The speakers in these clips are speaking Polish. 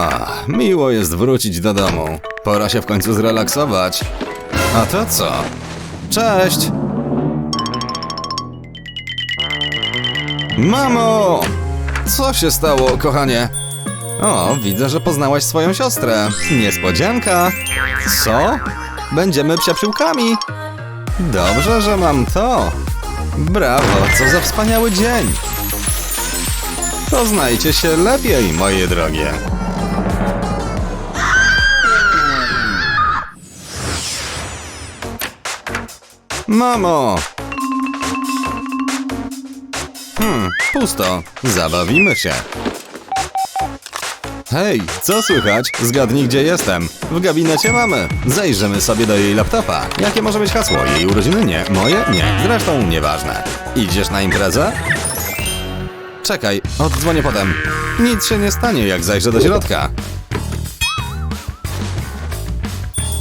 Ach, miło jest wrócić do domu. Pora się w końcu zrelaksować. A to co? Cześć! Mamo! Co się stało, kochanie? O, widzę, że poznałaś swoją siostrę. Niespodzianka. Co? Będziemy psiapiłkami. Dobrze, że mam to. Brawo, co za wspaniały dzień. Poznajcie się lepiej, moje drogie. Mamo! Hmm, pusto. Zabawimy się. Hej, co słychać? Zgadnij, gdzie jestem. W gabinecie mamy. Zajrzymy sobie do jej laptopa. Jakie może być hasło? Jej urodziny? Nie. Moje? Nie. Zresztą nieważne. Idziesz na imprezę? Czekaj, oddzwonię potem. Nic się nie stanie, jak zajrzę do środka.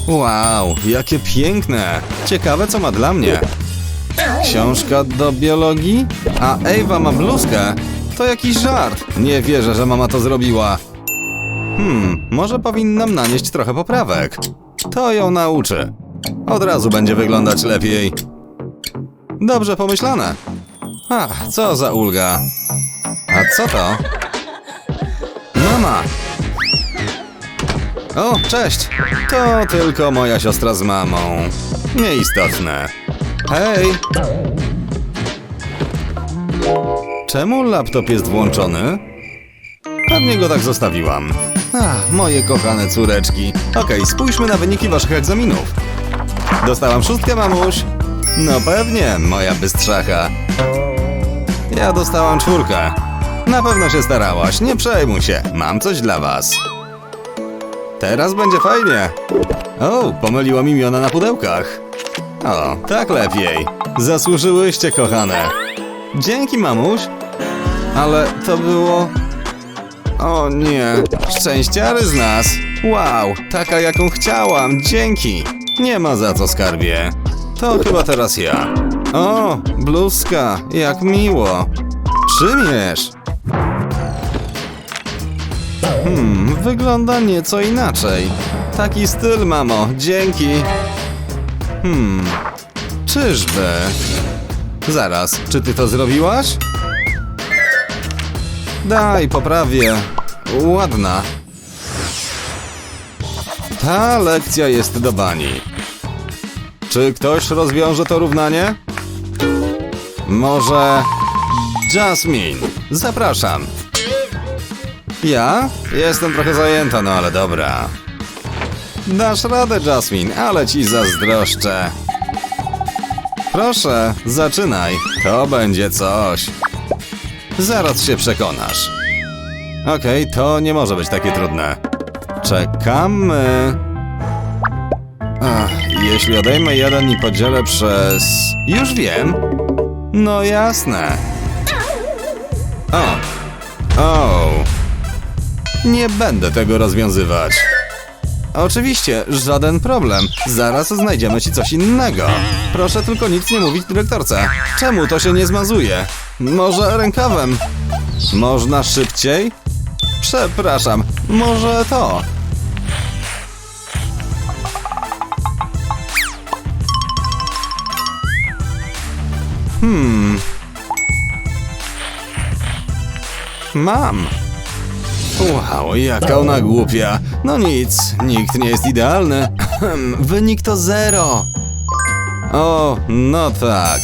Wow, jakie piękne. Ciekawe, co ma dla mnie. Książka do biologii? A Ewa ma bluzkę? To jakiś żart. Nie wierzę, że mama to zrobiła. Hmm, może powinnam nanieść trochę poprawek. To ją nauczy. Od razu będzie wyglądać lepiej. Dobrze pomyślane. Ach, co za ulga. A co to? Mama! O, cześć! To tylko moja siostra z mamą. Nieistotne. Hej! Czemu laptop jest włączony? Pewnie go tak zostawiłam. Ach, moje kochane córeczki. Okej, spójrzmy na wyniki waszych egzaminów. Dostałam szóstkę, mamuś. No pewnie, moja bystrzacha. Ja dostałam czwórkę. Na pewno się starałaś, nie przejmuj się. Mam coś dla was. Teraz będzie fajnie. O, pomyliłam imiona na pudełkach. O, tak lepiej. Zasłużyłyście, kochane. Dzięki, mamuś. Ale to było... O nie, szczęściary z nas. Wow, taka jaką chciałam, dzięki. Nie ma za co, skarbie. To chyba teraz ja. O, bluzka, jak miło. Przymierz. Hmm, wygląda nieco inaczej. Taki styl, mamo, dzięki. Hmm, czyżby? Zaraz, czy ty to zrobiłaś? Daj, poprawię. Ładna. Ta lekcja jest do bani. Czy ktoś rozwiąże to równanie? Może... Jasmine, zapraszam. Ja? Jestem trochę zajęta, no ale dobra. Dasz radę, Jasmine, ale ci zazdroszczę. Proszę, zaczynaj. To będzie coś. Zaraz się przekonasz. Okej, to nie może być takie trudne. Czekamy. Ach, jeśli odejmę jeden i podzielę przez... Już wiem. No jasne. O. O. Nie będę tego rozwiązywać. Oczywiście, żaden problem. Zaraz znajdziemy ci coś innego. Proszę tylko nic nie mówić dyrektorce. Czemu to się nie zmazuje? Może rękawem? Można szybciej? Przepraszam, może to. Hmm. Mam. Wow, jaka ona głupia. No nic, nikt nie jest idealny. Wynik to zero. O, no tak.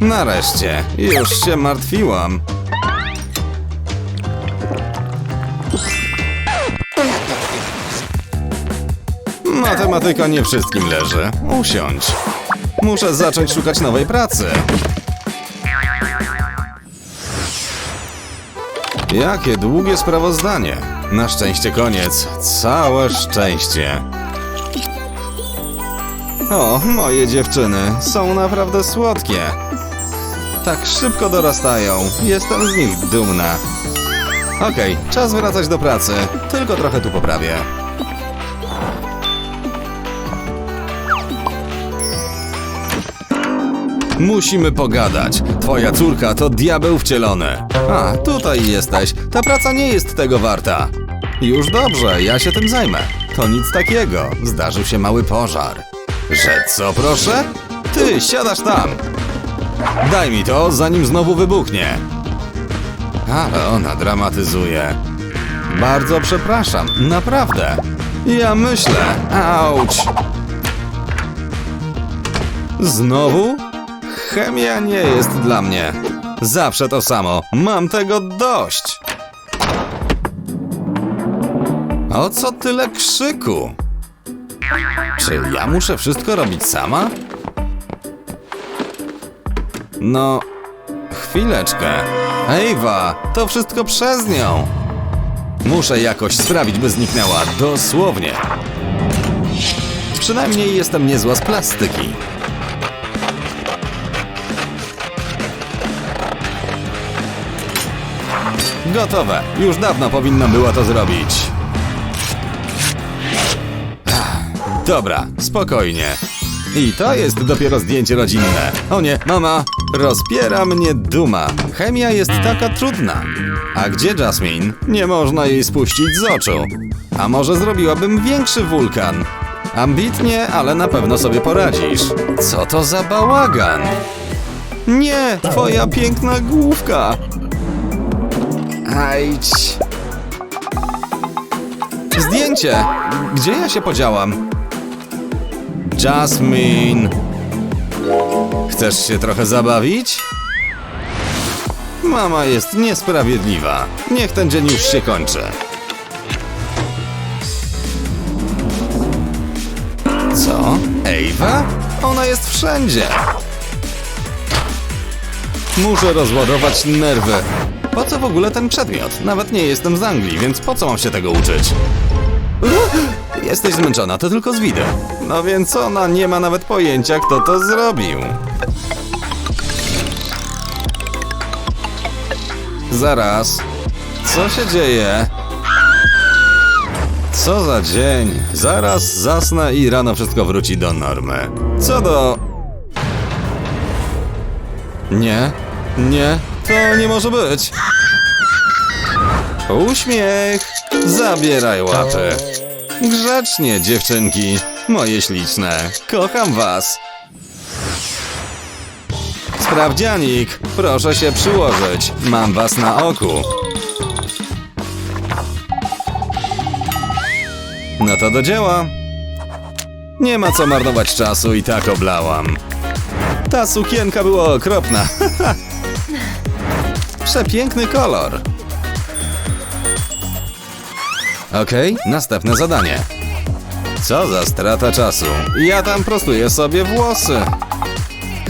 Nareszcie, już się martwiłam. Matematyka nie wszystkim leży. Usiądź. Muszę zacząć szukać nowej pracy. Jakie długie sprawozdanie. Na szczęście koniec. Całe szczęście. O, moje dziewczyny są naprawdę słodkie. Tak szybko dorastają. Jestem z nich dumna. Okej, czas wracać do pracy. Tylko trochę tu poprawię. Musimy pogadać. Twoja córka to diabeł wcielony. A, tutaj jesteś. Ta praca nie jest tego warta. Już dobrze, ja się tym zajmę. To nic takiego. Zdarzył się mały pożar. Że co, proszę? Ty, siadasz tam. Daj mi to, zanim znowu wybuchnie. Ale ona dramatyzuje. Bardzo przepraszam, naprawdę. Ja myślę. Auć. Znowu? Chemia nie jest dla mnie. Zawsze to samo. Mam tego dość. O co tyle krzyku? Czy ja muszę wszystko robić sama? No, chwileczkę. Ewa, to wszystko przez nią. Muszę jakoś sprawić, by zniknęła. Dosłownie. Przynajmniej jestem niezła z plastyki. Gotowe. Już dawno powinna była to zrobić. Dobra, spokojnie. I to jest dopiero zdjęcie rodzinne. O nie, mama, rozpiera mnie duma. Chemia jest taka trudna. A gdzie Jasmine? Nie można jej spuścić z oczu. A może zrobiłabym większy wulkan? Ambitnie, ale na pewno sobie poradzisz. Co to za bałagan? Nie, twoja piękna główka. Zdjęcie! Gdzie ja się podziałam? Jasmine! Chcesz się trochę zabawić? Mama jest niesprawiedliwa. Niech ten dzień już się kończy. Co? Ewa? Ona jest wszędzie. Muszę rozładować nerwy. Po co w ogóle ten przedmiot? Nawet nie jestem z Anglii, więc po co mam się tego uczyć? Jesteś zmęczona, to tylko z widy. No więc ona nie ma nawet pojęcia, kto to zrobił. Zaraz. Co się dzieje? Co za dzień. Zaraz zasnę i rano wszystko wróci do normy. Co do... Nie, nie, to nie może być. Uśmiech! Zabieraj łapy. Grzecznie, dziewczynki, moje śliczne. Kocham was. Sprawdzianik, proszę się przyłożyć. Mam was na oku. No to do dzieła. Nie ma co marnować czasu i tak oblałam. Ta sukienka była okropna. Przepiękny kolor. Okej, następne zadanie. Co za strata czasu. Ja tam prostuję sobie włosy.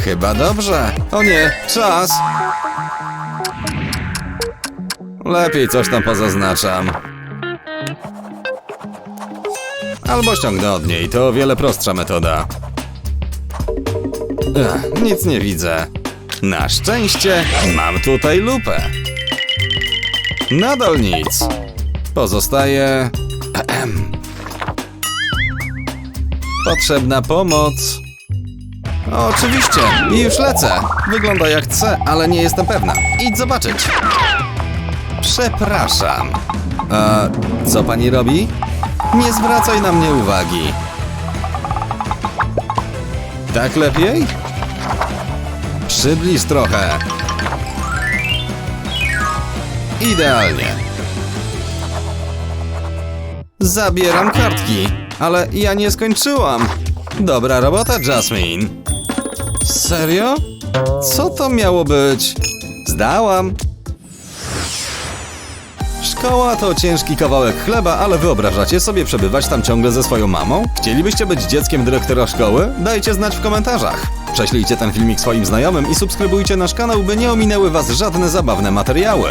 Chyba dobrze. O nie, czas. Lepiej coś tam pozaznaczam. Albo ściągnę od niej, to o wiele prostsza metoda. Ech, nic nie widzę. Na szczęście mam tutaj lupę. Nadal nic. Pozostaje. Potrzebna pomoc. Oczywiście, i już lecę. Wygląda jak C, ale nie jestem pewna. Idź zobaczyć. Przepraszam. A co pani robi? Nie zwracaj na mnie uwagi. Tak lepiej? Przybliż trochę. Idealnie. Zabieram kartki, ale ja nie skończyłam. Dobra robota, Jasmine. Serio? Co to miało być? Zdałam. Szkoła to ciężki kawałek chleba, ale wyobrażacie sobie przebywać tam ciągle ze swoją mamą? Chcielibyście być dzieckiem dyrektora szkoły? Dajcie znać w komentarzach. Prześlijcie ten filmik swoim znajomym i subskrybujcie nasz kanał, by nie ominęły Was żadne zabawne materiały.